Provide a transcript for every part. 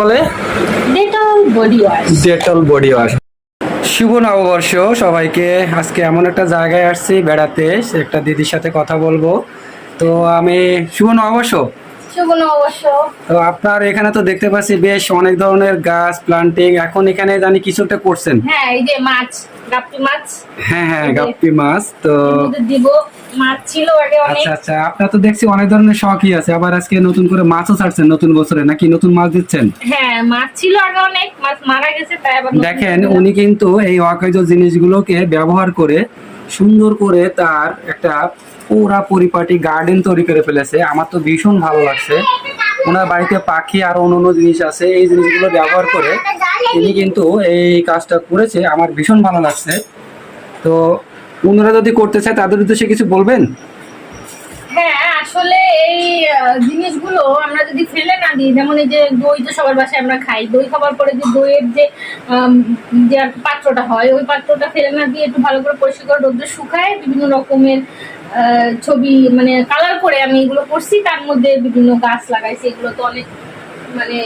বলে? Dettol body wash Dettol body wash শুভ নববর্ষ সবাইকে। আজকে এমন একটা জায়গায় আসছি বেড়াতে একটা দিদির সাথে কথা বলব। তো আমি শুভ নববর্ষ। শুভ নববর্ষ। তো আপনার এখানে তো দেখতে পাচ্ছি বেশ অনেক ধরনের গাছ প্লান্টিং এখন এখানে জানি কিছু একটা করছেন। হ্যাঁ এই যে মাছ গাপ্পি মাছ। হ্যাঁ হ্যাঁ গাপ্পি মাছ তো দিব। মাছ ছিল আগে অনেক। আচ্ছা আচ্ছা আপনার তো দেখছি অনেক ধরনের শখই আছে। আবার আজকে নতুন করে মাছও ছাড়ছেন নতুন বছরে। নাকি নতুন মাছ দিচ্ছেন? হ্যাঁ মাছ ছিল আগে অনেক মাছ মারা গেছে তাই আবার দেখেন উনি কিন্তু এই অকেজ জিনিসগুলোকে ব্যবহার করে সুন্দর করে তার একটা পুরা পরিপাটি গার্ডেন তৈরি করে ফেলেছে। আমার তো ভীষণ ভালো লাগছে। ওনার বাড়িতে পাখি আর অন্য অন্য জিনিস আছে। এই জিনিসগুলো ব্যবহার করে তিনি কিন্তু এই কাজটা করেছে। আমার ভীষণ ভালো লাগছে। তো অন্যরা যদি করতে চায় তাদের উদ্দেশ্যে কিছু বলবেন? হ্যাঁ আসলে এই জিনিসগুলো আমরা যদি ফেলে না দিই যেমন এই যে দই তো সবার বাসায় আমরা খাই দই খাবার পরে যে দইয়ের যে যে পাত্রটা হয় ওই পাত্রটা ফেলে না দিয়ে একটু ভালো করে পরিষ্কার করে রোদ্রে শুকায় বিভিন্ন রকমের ছবি মানে কালার করে আমি এগুলো করছি তার মধ্যে বিভিন্ন গাছ লাগাইছি এগুলো তো অনেক মানে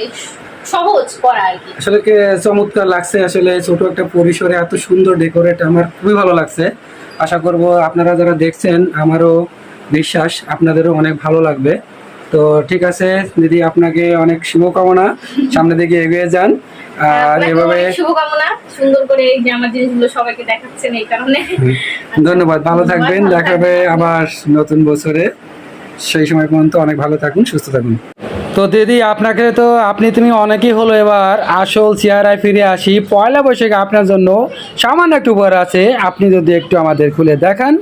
সহজ করা আর কি। আসলে চমৎকার লাগছে আসলে ছোট একটা পরিসরে এত সুন্দর ডেকোরেট আমার খুবই ভালো লাগছে। আশা করব আপনারা যারা দেখছেন আমারও বিশ্বাস আপনাদেরও অনেক ভালো লাগবে। তো ঠিক আছে দিদি আপনাকে অনেক শুভকামনা। সামনে দিকে এগিয়ে যান। আর এভাবে শুভকামনা। সুন্দর করে এই যে আমার জিনিসগুলো সবাইকে দেখাচ্ছেন এই কারণে। ধন্যবাদ ভালো থাকবেন। দেখাবে আবার নতুন বছরে। সেই সময় পর্যন্ত অনেক ভালো থাকুন সুস্থ থাকুন। তো দিদি, আপনাকে তো আপনি তুমি অনেকেই হলো এবার আসল চেহারায় ফিরে আসি। পয়লা বৈশাখে আপনার জন্য সামান্য একটু উপহার আছে। আপনি যদি একটু আমাদের খুলে দেখান।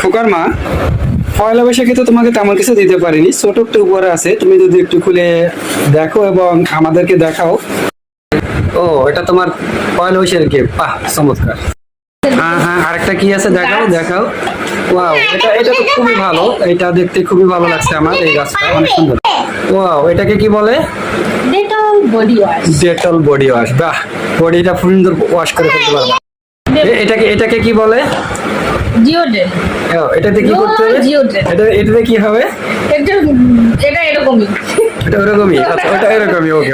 খোকার মা, পয়লা বৈশাখে তো তোমাকে তেমন কিছু দিতে পারিনি। ছোট একটা উপহার আছে। তুমি যদি একটু খুলে দেখো এবং আমাদেরকে দেখাও। ও, এটা তোমার পয়লা বৈশাখের গিফট বাহ, চমৎকার। হ্যাঁ হ্যাঁ আরেকটা কি আছে? দেখাও দেখাও। ওয়াও এটা এটা তো খুবই ভালো। এটা দেখতে খুবই ভালো লাগছে আমার, এই গাছটা। অনেক সুন্দর। ওয়াও এটাকে কি বলে? Dettol body wash Dettol body wash বাহ। বডিটা সুন্দর ওয়াশ করে ফেলতে পারবে এটাকে এটাকে কি বলে? ডিওড্রেন্ট এটাতে কি করতে হবে? এটা এটাতে কি হবে? এটা এটা এরকমই। এটা এরকমই আচ্ছা ওটা এরকমই ওকে